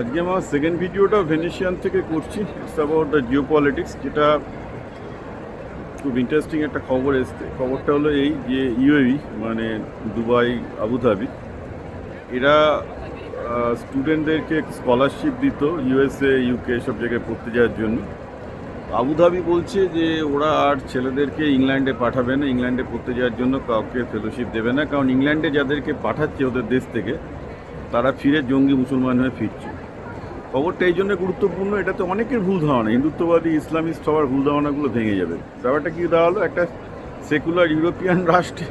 আজকে আমার সেকেন্ড ভিডিওটা ভেনেশিয়ান থেকে করছি it's about the geopolitics যেটা খুব ইন্টারেস্টিং একটা খবর এসছে। খবরটা হলো এই যে ইউএই মানে দুবাই আবুধাবি এরা স্টুডেন্টদেরকে স্কলারশিপ দিত ইউএসএ ইউকে সব জায়গায় পড়তে যাওয়ার জন্য। আবুধাবি বলছে যে ওরা আর ছেলেদেরকে ইংল্যান্ডে পাঠাবে না, ইংল্যান্ডে পড়তে যাওয়ার জন্য কাউকে ফেলোশিপ দেবে না, কারণ ইংল্যান্ডে যাদেরকে পাঠাচ্ছে ওদের দেশ থেকে, তারা ফিরে জঙ্গি মুসলমান হয়ে ফিরছে। খবরটা এই জন্য গুরুত্বপূর্ণ, এটাতে অনেকের ভুল ধারণা, হিন্দুত্ববাদী, ইসলামিস্ট সবার ভুল ধারণাগুলো ভেঙে যাবে। ব্যাপারটা কী দাঁড়াল? একটা সেকুলার ইউরোপিয়ান রাষ্ট্রে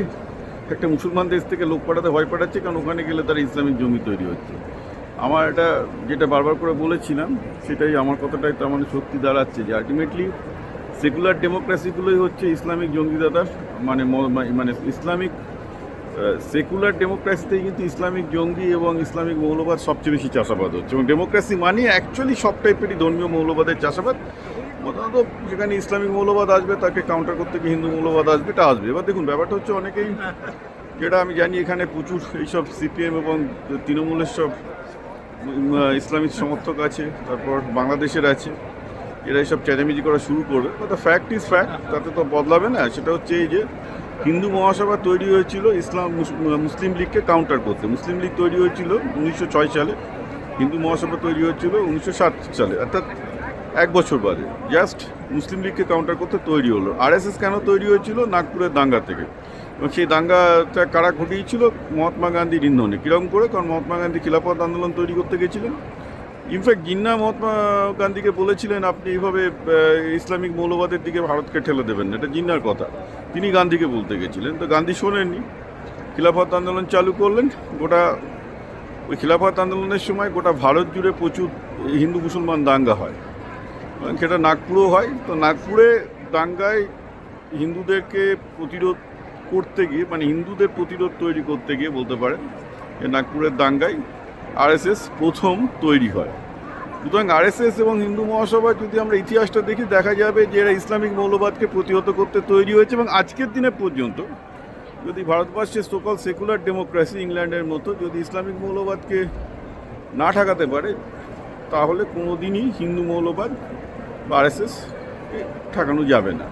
একটা মুসলমান দেশ থেকে লোক পাঠাতে ভয় পাঠাচ্ছে, কারণ ওখানে গেলে তারা ইসলামিক জমি তৈরি হচ্ছে। আমার এটা যেটা বারবার করে বলেছিলাম, সেটাই আমার কথাটাই তার মানে সত্যি দাঁড়াচ্ছে যে আলটিমেটলি সেকুলার ডেমোক্রেসিগুলোই হচ্ছে ইসলামিক জঙ্গিদাতার মানে মানে ইসলামিক সেকুলার ডেমোক্রেসিতেই কিন্তু ইসলামিক জঙ্গি এবং ইসলামিক মৌলবাদ সবচেয়ে বেশি চাষাবাদ হচ্ছে। এবং ডেমোক্রেসি মানে অ্যাকচুয়ালি সব টাইপেরই ধর্মীয় মৌলবাদের চাষাবাদ। প্রধানত যেখানে ইসলামিক মৌলবাদ আসবে, তাকে কাউন্টার করতে গিয়ে হিন্দু মৌলবাদ আসবে এটা আসবে। এবার দেখুন, ব্যাপারটা হচ্ছে অনেকেই, যেটা আমি জানি এখানে প্রচুর এইসব সিপিএম এবং তৃণমূলের সব ইসলামিক সমর্থক আছে, তারপর বাংলাদেশের আছে, এরা এইসব চেঁচামেচি করা শুরু করবে। ফ্যাক্ট ইজ ফ্যাক্ট তাতে তো বদলাবে না। সেটা হচ্ছে এই যে হিন্দু মহাসভা তৈরি হয়েছিল ইসলাম মুস- মুসলিম লীগকে কাউন্টার করতে। মুসলিম লীগ তৈরি হয়েছিল উনিশশো ছয় সালে। হিন্দু মহাসভা তৈরি হয়েছিল উনিশশো সাত সালে, অর্থাৎ এক বছর বাদে। জাস্ট মুসলিম লীগকে কাউন্টার করতে তৈরি হলো। আরএসএস কেন তৈরি হয়েছিল? নাগপুরের দাঙ্গা থেকে। এবং সেই দাঙ্গাটা কারা ঘটিয়েছিল? মহাত্মা গান্ধীর ইন্ধনে। কীরকম করে? কারণ মহাত্মা গান্ধী খিলাফত আন্দোলন তৈরি করতে গেছিলেন। ইনফ্যাক্ট জিন্না মহাত্মা গান্ধীকে বলেছিলেন, আপনি এইভাবে ইসলামিক মৌলবাদের দিকে ভারতকে ঠেলে দেবেন এটা জিন্নার কথা। তিনি গান্ধীকে বলতে গেছিলেন। তো গান্ধী শোনেননি। খিলাফত আন্দোলন চালু করলেন। গোটা ওই খিলাফত আন্দোলনের সময় গোটা ভারত জুড়ে প্রচুর হিন্দু মুসলমান দাঙ্গা হয়। সেটা নাগপুরেও হয়। তো নাগপুরে দাঙ্গায় হিন্দুদেরকে প্রতিরোধ করতে গিয়ে মানে হিন্দুদের প্রতিরোধ তৈরি করতে গিয়ে বলতে পারেন যে, নাগপুরের দাঙ্গায় আরএসএস প্রথম তৈরি হয়। সুতরাং আরএসএস এবং হিন্দু মহাসভা যদি আমরা ইতিহাসটা দেখি, দেখা যাবে যে এরা ইসলামিক মৌলবাদকে প্রতিহত করতে তৈরি হয়েছে এবং আজকের দিনে পর্যন্ত যদি ভারতবর্ষের সকল সেকুলার ডেমোক্রেসি ইংল্যান্ডের মতো যদি ইসলামিক মৌলবাদকে না ঠাকাতে পারে, তাহলে কোনো দিনই হিন্দু মৌলবাদ বা আরএসএস ঠাকানো যাবে না।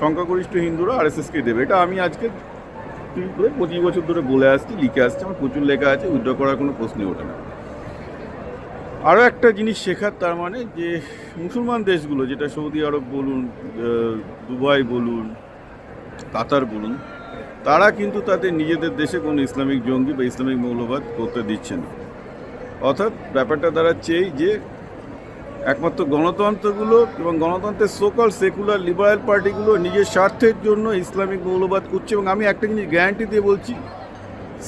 সংখ্যাগরিষ্ঠ হিন্দুরা আরএসএসকে দেবে। এটা আমি আজকে তুই পঁচিশ বছর ধরে বলে আসছি, লিখে আসছি, আমার প্রচুর লেখা আছে উইথড্র করার কোনো প্রশ্নই ওঠে না। আরও একটা জিনিস শেখার তার মানে যে মুসলমান দেশগুলো, যেটা সৌদি আরব বলুন দুবাই বলুন, কাতার বলুন, তারা কিন্তু তাদের নিজেদের দেশে কোনো ইসলামিক জঙ্গি বা ইসলামিক মৌলবাদ করতে দিচ্ছে না। অর্থাৎ ব্যাপারটা দাঁড়াচ্ছে এই যে একমাত্র গণতন্ত্রগুলো এবং গণতন্ত্রের সোকল সেকুলার লিবারেল পার্টিগুলো নিজের স্বার্থের জন্য ইসলামিক মৌলবাদ করছে এবং আমি একটা জিনিস গ্যারান্টি দিয়ে বলছি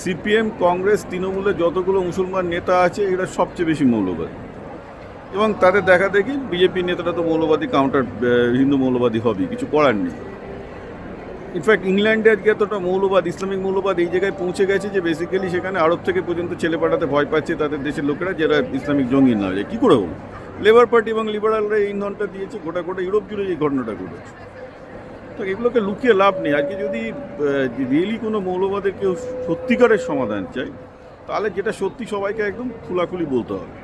সিপিএম কংগ্রেস তৃণমূলের যতগুলো মুসলমান নেতা আছে, এরা সবচেয়ে বেশি মৌলবাদ। এবং তাদের দেখা দেখি বিজেপির নেতারা তো মৌলবাদী কাউন্টার হিন্দু মৌলবাদী হবে কিছু করার নেই। ইনফ্যাক্ট ইংল্যান্ডে আজকে এতটা মৌলবাদ, ইসলামিক মৌলবাদ এই জায়গায় পৌঁছে গেছে যে বেসিক্যালি সেখানে আরব থেকে পর্যন্ত ছেলে পাঠাতে ভয় পাচ্ছে তাদের দেশের লোকেরা, যারা ইসলামিক জঙ্গি না যায় কী করে হলো? লেবার পার্টি এবং লিবারালরা এই ইন্ধনটা দিয়েছে, গোটা গোটা ইউরোপ জুড়ে এই ঘটনাটা ঘটেছে। তো এগুলোকে লুকিয়ে লাভ নেই। আজকে যদি রিয়েলি কোনো মৌলবাদের কেউ সত্যিকারের সমাধান চায়, তাহলে যেটা সত্যি সবাইকে একদম খোলাখুলি বলতে হবে।